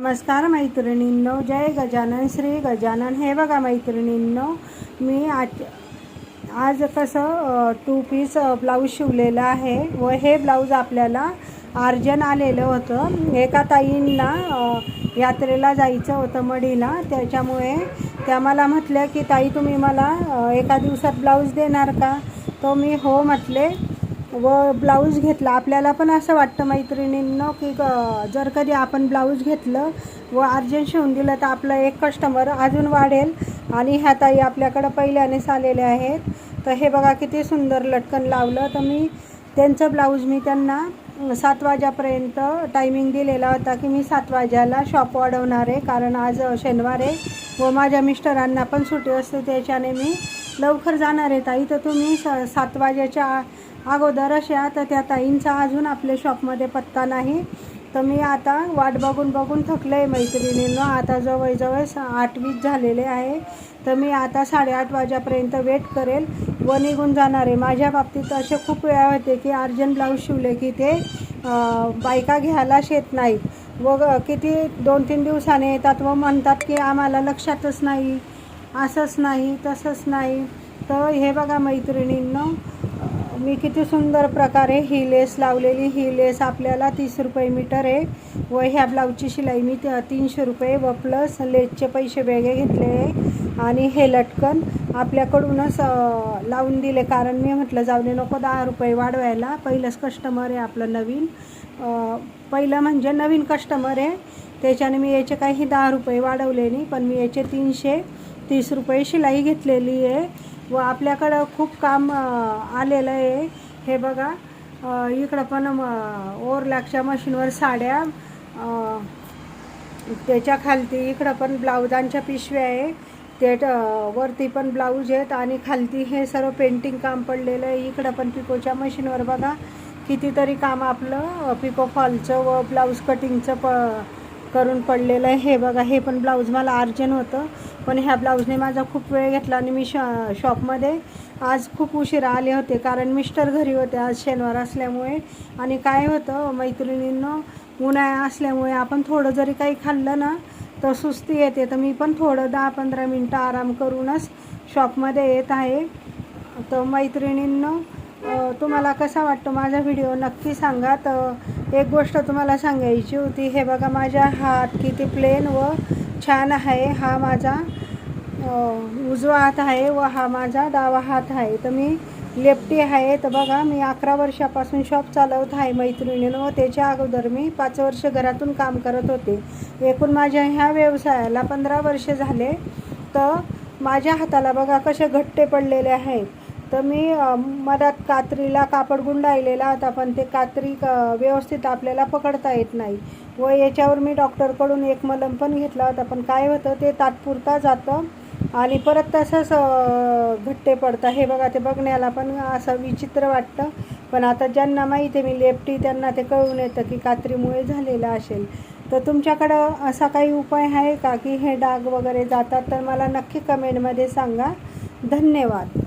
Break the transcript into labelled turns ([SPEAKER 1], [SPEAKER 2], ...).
[SPEAKER 1] नमस्कार मैत्रिणींनो जय गजानन श्री गजानन. हे बघा मैत्रिणींनो मी आज आज कसं टू पीस ब्लाऊज शिवलेलं आहे व हे ब्लाऊज आपल्याला अर्जन आलेलं होतं. एका ताईंना यात्रेला जायचं होतं मडीला. त्याच्यामुळे त्या मला म्हटल्या की ताई तुम्ही मला एका दिवसात ब्लाऊज देणार का? तो मी हो म्हटले. व ब्लाऊज घेतला. आपल्याला पण असं वाटतं मैत्रिणींनो की ग- जर कधी आपण ब्लाऊज घेतलं व अर्जंट शिवून दिलं तर आपलं एक कस्टमर अजून वाढेल. आणि ह्या ताई आपल्याकडं पहिल्यानेच आलेले आहेत. तर हे बघा किती सुंदर लटकन लावलं. तर मी त्यांचं ब्लाऊज मी त्यांना सात वाजेपर्यंत टायमिंग दिलेला होता की मी सात वाजायला शॉप वाढवणार आहे. कारण आज शनिवार आहे व माझ्या मिस्टरांना पण सुट्टी असते. त्याच्याने मी लवकर जाणार आहे ताई. तर तुम्ही स सात वाजेच्या अगोदर अशा तर त्या ताईंचा अजून आपल्या शॉपमध्ये पत्ता नाही. तर मी आता वाट बघून बघून थकलं आहे मैत्रिणींनो. आता जवळजवळ आठ वीस झालेले आहे. तर मी आता साडेआठ वाजेपर्यंत वेट करेल व निघून जाणार आहे. माझ्या बाबतीत असे खूप वेळा होते की अर्जंट ब्लाऊज शिवले की ते बायका घ्यायलाच येत नाहीत. व किती दोन तीन दिवसाने येतात व म्हणतात की आम्हाला लक्षातच नाही असंच नाही तसंच नाही. तर हे बघा मैत्रिणींना मी किती सुंदर प्रकारे ही लेस लावलेली. ही लेस आपल्याला तीस रुपये मीटर आहे. व ह्या ब्लाऊजची शिलाई मी तीनशे रुपये व प्लस लेसचे पैसे वेगळे घेतले आहे. आणि हे लटकन आपल्याकडूनच लावून दिले. कारण मी म्हटलं जाऊ दे नको दहा रुपये वाढवायला. पहिलंच कस्टमर आहे आपलं नवीन. पहिलं म्हणजे नवीन कस्टमर आहे. त्याच्याने मी याचे काही दहा रुपये वाढवले नाही. पण मी याचे तीनशे तीस रुपये शिलाई घेतलेली आहे. व आपल्याकडं खूप काम आलेलं आहे. हे बघा इकडं पण ओरलॅकच्या मशीनवर साड्या त्याच्या खालती इकडं पण ब्लाऊजांच्या पिशव्या आहे. ते ट- वरती पण ब्लाऊज आहेत आणि खालती हे सर्व पेंटिंग काम पडलेलं आहे. इकडं पण पिकोच्या मशीनवर बघा कितीतरी काम आपलं पिको फॉलचं व ब्लाऊज कटिंगचं प करून पडलेलं आहे. हे बघा हे पण ब्लाऊज मला अर्जंट होतं. पण ह्या ब्लाऊजने माझा खूप वेळ घेतला आणि मी शॉ शॉपमध्ये आज खूप उशिरा आले होते. कारण मिस्टर घरी होते आज शनिवार असल्यामुळे. आणि काय होतं मैत्रिणींना उन्हाळा असल्यामुळे आपण थोडं जरी काही खाल्लं ना तर सुस्ती येते. तर मी पण थोडं दहा पंधरा मिनटं आराम करूनच शॉपमध्ये येत आहे. तर मैत्रिणींना तुम्हाला कसा वाटतो माझा व्हिडिओ? नक्की सांगा. तर एक गोष्ट तुम्हाला सांगायची होती. हे बघा माझ्या हात किती प्लेन व छान आहे. हा माझा उजवा हात आहे व हा माझा डावा हात आहे. तर मी लेफ्टी आहे. तर बघा मी अकरा वर्षापासून शॉप चालवत आहे मैत्रिणीनं. व त्याच्या अगोदर मी पाच वर्ष घरातून काम करत होते. एकूण माझ्या ह्या व्यवसायाला पंधरा वर्ष झाले. तर माझ्या हाताला बघा कसे घट्टे पडलेले आहेत. तर मी मधात कात्रीला कापड गुंडाळलेला होता पण ते कात्री क व्यवस्थित आपल्याला पकडता येत नाही. व याच्यावर मी डॉक्टरकडून एक मलम पण घेतला होता पण काय होतं ते तात्पुरता जातं आणि परत तसंच घट्टे पडतं हे बघा ते बघण्याला पण असं विचित्र वाटतं. पण आता ज्यांना माहिती आहे मी लेफ्टी त्यांना ते कळून येतं की कात्रीमुळे झालेलं असेल. तर तुमच्याकडं असा काही उपाय आहे का की हे डाग वगैरे जातात? तर मला नक्की कमेंटमध्ये सांगा. धन्यवाद.